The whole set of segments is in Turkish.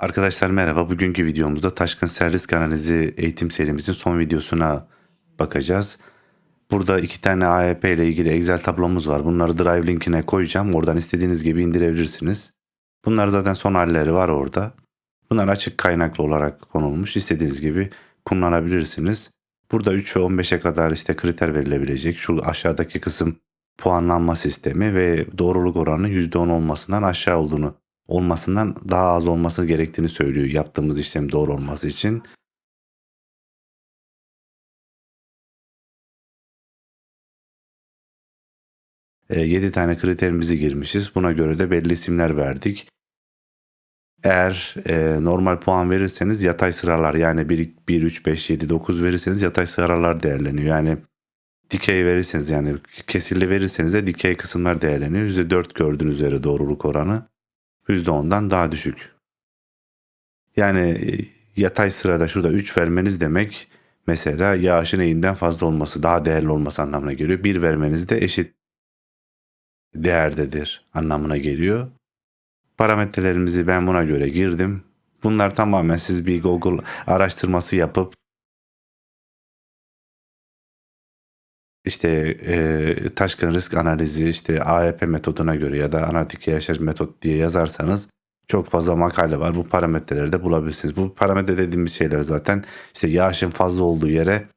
Arkadaşlar merhaba. Bugünkü videomuzda Taşkın Servis Analizi eğitim serimizin son videosuna bakacağız. Burada iki tane AEP ile ilgili Excel tablomuz var. Bunları Drive linkine koyacağım. Oradan istediğiniz gibi indirebilirsiniz. Bunlar zaten son halleri var orada. Bunlar açık kaynaklı olarak konulmuş. İstediğiniz gibi kullanabilirsiniz. Burada 3 ve 15'e kadar işte kriter verilebilecek. Şu aşağıdaki kısım puanlanma sistemi ve doğruluk oranı %10 olmasından aşağı olduğunu olmasından daha az olması gerektiğini söylüyor yaptığımız işlem doğru olması için. E, 7 tane kriterimizi girmişiz. Buna göre de belli isimler verdik. Eğer e, normal puan verirseniz yatay sıralar yani 1, 1, 3, 5, 7, 9 verirseniz yatay sıralar değerleniyor. Yani dikey verirseniz yani kesirli verirseniz de dikey kısımlar değerleniyor. %4 gördüğünüz üzere doğruluk oranı. %10'dan daha düşük. Yani e, yatay sırada şurada 3 vermeniz demek mesela yağışın eğinden fazla olması, daha değerli olması anlamına geliyor. 1 vermeniz de eşit değerdedir anlamına geliyor. Parametrelerimizi ben buna göre girdim. Bunlar tamamen siz bir Google araştırması yapıp işte e, taşkın risk analizi işte AEP metoduna göre ya da analitik yaşar metot diye yazarsanız çok fazla makale var. Bu parametreleri de bulabilirsiniz. Bu parametre dediğimiz şeyler zaten işte yağışın fazla olduğu yere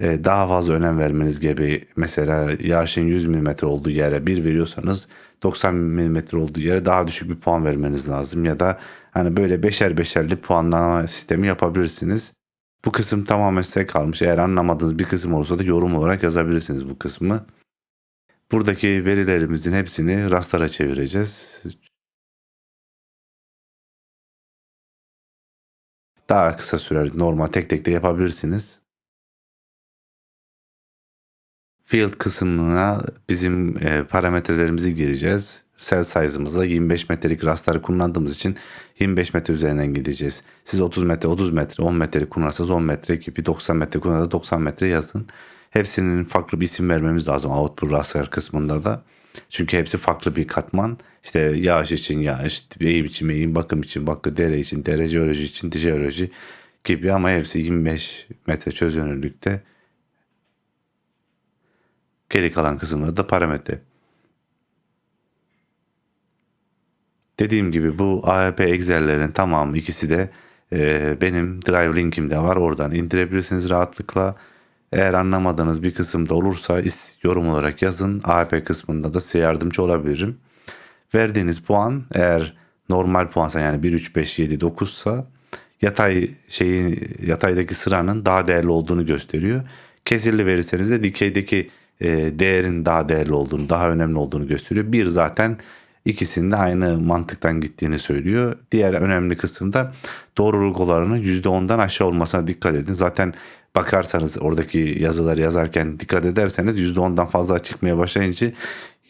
e, daha fazla önem vermeniz gibi mesela yağışın 100 mm olduğu yere 1 veriyorsanız 90 mm olduğu yere daha düşük bir puan vermeniz lazım ya da hani böyle beşer beşerli puanlama sistemi yapabilirsiniz. Bu kısım tamamen size kalmış. Eğer anlamadığınız bir kısım olursa da yorum olarak yazabilirsiniz bu kısmı. Buradaki verilerimizin hepsini rastlara çevireceğiz. Daha kısa sürer. Normal tek tek de yapabilirsiniz. Field kısmına bizim e, parametrelerimizi gireceğiz. Cell size'ımıza 25 metrelik rastları kullandığımız için 25 metre üzerinden gideceğiz. Siz 30 metre, 30 metre, 10 metre kullanırsanız 10 metre gibi 90 metre kullanırsanız 90 metre yazın. Hepsinin farklı bir isim vermemiz lazım output raster kısmında da. Çünkü hepsi farklı bir katman. İşte yağış için yağış, eğim için eğim, bakım için bakım, dere için dere, jeoloji için jeoloji gibi ama hepsi 25 metre çözünürlükte. Geri kalan kısımları da parametre. Dediğim gibi bu AEP Excel'lerin tamamı ikisi de e, benim Drive linkimde var. Oradan indirebilirsiniz rahatlıkla. Eğer anlamadığınız bir kısımda olursa yorum olarak yazın. AEP kısmında da size yardımcı olabilirim. Verdiğiniz puan eğer normal puansa yani 1, 3, 5, 7, 9 sa yatay şeyin yataydaki sıranın daha değerli olduğunu gösteriyor. Kesirli verirseniz de dikeydeki e, değerin daha değerli olduğunu, daha önemli olduğunu gösteriyor. Bir zaten ikisinin de aynı mantıktan gittiğini söylüyor. Diğer önemli kısımda doğruluk oranının %10'dan aşağı olmasına dikkat edin. Zaten bakarsanız oradaki yazıları yazarken dikkat ederseniz %10'dan fazla çıkmaya başlayınca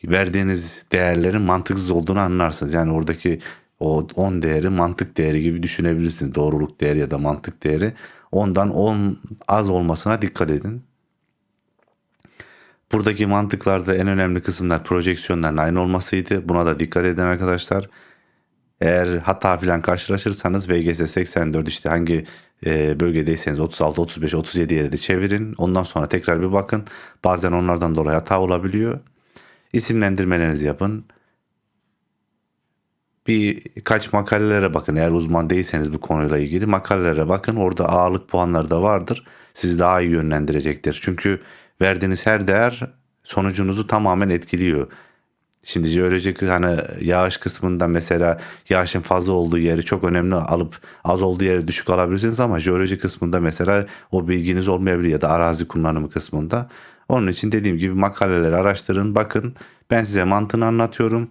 verdiğiniz değerlerin mantıksız olduğunu anlarsınız. Yani oradaki o 10 değeri mantık değeri gibi düşünebilirsiniz. Doğruluk değeri ya da mantık değeri. Ondan 10 az olmasına dikkat edin. Buradaki mantıklarda en önemli kısımlar projeksiyonların aynı olmasıydı. Buna da dikkat edin arkadaşlar. Eğer hata falan karşılaşırsanız VGS 84 işte hangi e, bölgedeyseniz 36, 35, 37'ye de çevirin. Ondan sonra tekrar bir bakın. Bazen onlardan dolayı hata olabiliyor. İsimlendirmelerinizi yapın. Birkaç makalelere bakın. Eğer uzman değilseniz bu konuyla ilgili makalelere bakın. Orada ağırlık puanları da vardır. Sizi daha iyi yönlendirecektir. Çünkü verdiğiniz her değer sonucunuzu tamamen etkiliyor. Şimdi jeolojik hani yağış kısmında mesela yağışın fazla olduğu yeri çok önemli alıp az olduğu yeri düşük alabilirsiniz ama jeoloji kısmında mesela o bilginiz olmayabilir ya da arazi kullanımı kısmında. Onun için dediğim gibi makaleleri araştırın bakın ben size mantığını anlatıyorum.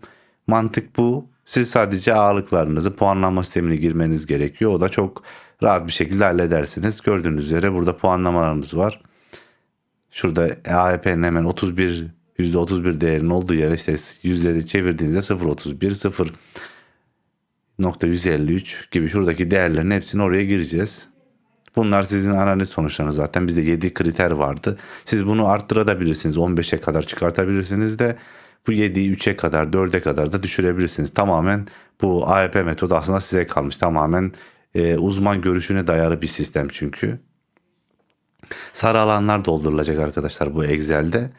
Mantık bu. Siz sadece ağırlıklarınızı puanlama sistemine girmeniz gerekiyor. O da çok rahat bir şekilde halledersiniz. Gördüğünüz üzere burada puanlamalarımız var. Şurada AEP'nin hemen 31 %31 değerinin olduğu yer işte yüzleri çevirdiğinizde 0.31 0.153 gibi şuradaki değerlerin hepsini oraya gireceğiz. Bunlar sizin analiz sonuçlarınız zaten. Bizde 7 kriter vardı. Siz bunu arttırabilirsiniz. 15'e kadar çıkartabilirsiniz de bu 7'yi 3'e kadar 4'e kadar da düşürebilirsiniz. Tamamen bu AEP metodu aslında size kalmış. Tamamen e, uzman görüşüne dayalı bir sistem çünkü. Sarı alanlar doldurulacak arkadaşlar bu Excel'de.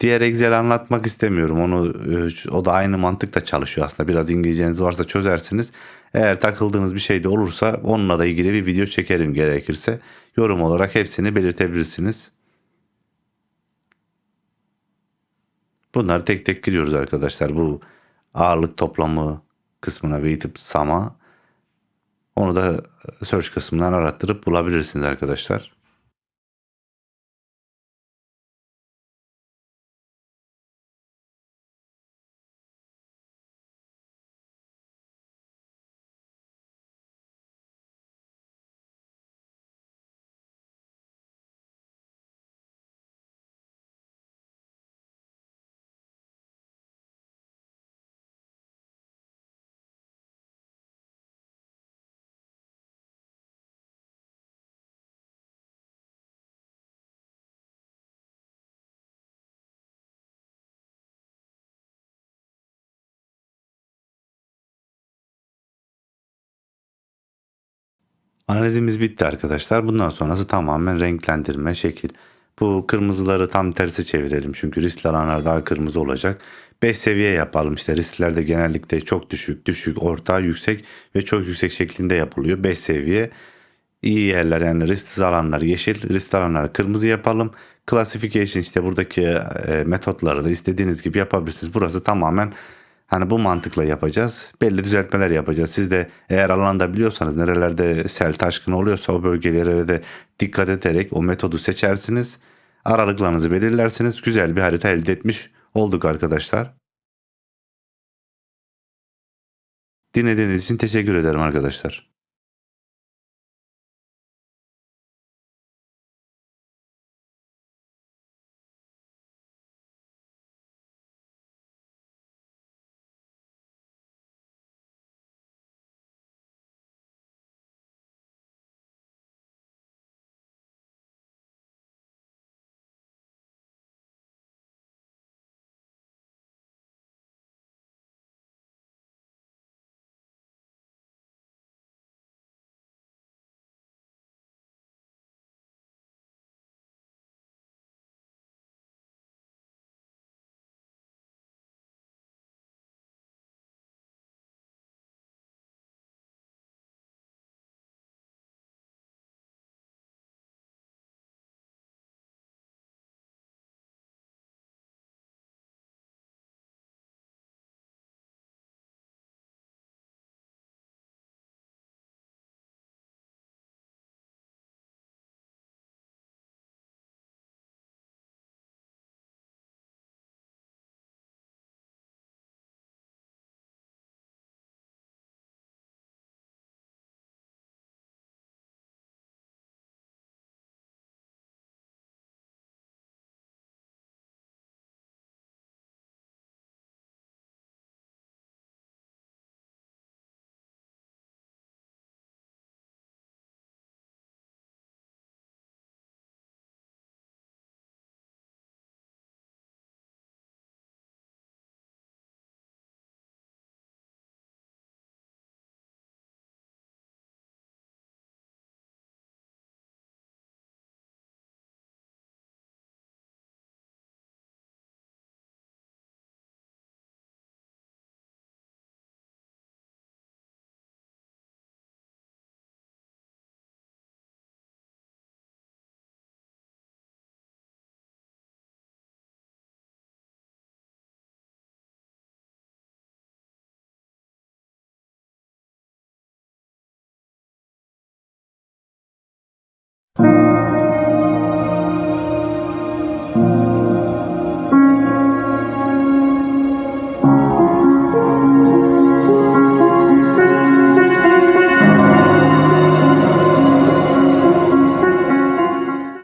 Diğer Excel anlatmak istemiyorum. Onu e, o da aynı mantıkla çalışıyor aslında. Biraz İngilizceniz varsa çözersiniz. Eğer takıldığınız bir şey de olursa onunla da ilgili bir video çekerim gerekirse. Yorum olarak hepsini belirtebilirsiniz. Bunları tek tek giriyoruz arkadaşlar. Bu ağırlık toplamı kısmına weighted sama. Onu da search kısmından arattırıp bulabilirsiniz arkadaşlar. Analizimiz bitti arkadaşlar. Bundan sonrası tamamen renklendirme, şekil. Bu kırmızıları tam tersi çevirelim. Çünkü riskli alanlar daha kırmızı olacak. 5 seviye yapalım. İşte risklerde genellikle çok düşük, düşük, orta, yüksek ve çok yüksek şeklinde yapılıyor. 5 seviye. İyi yerler yani risksiz alanlar yeşil, riskli alanlar kırmızı yapalım. Classification işte buradaki e, metotları da istediğiniz gibi yapabilirsiniz. Burası tamamen Hani bu mantıkla yapacağız. Belli düzeltmeler yapacağız. Siz de eğer alanda biliyorsanız nerelerde sel taşkını oluyorsa o bölgelere de dikkat ederek o metodu seçersiniz. Aralıklarınızı belirlersiniz. Güzel bir harita elde etmiş olduk arkadaşlar. Dinlediğiniz için teşekkür ederim arkadaşlar.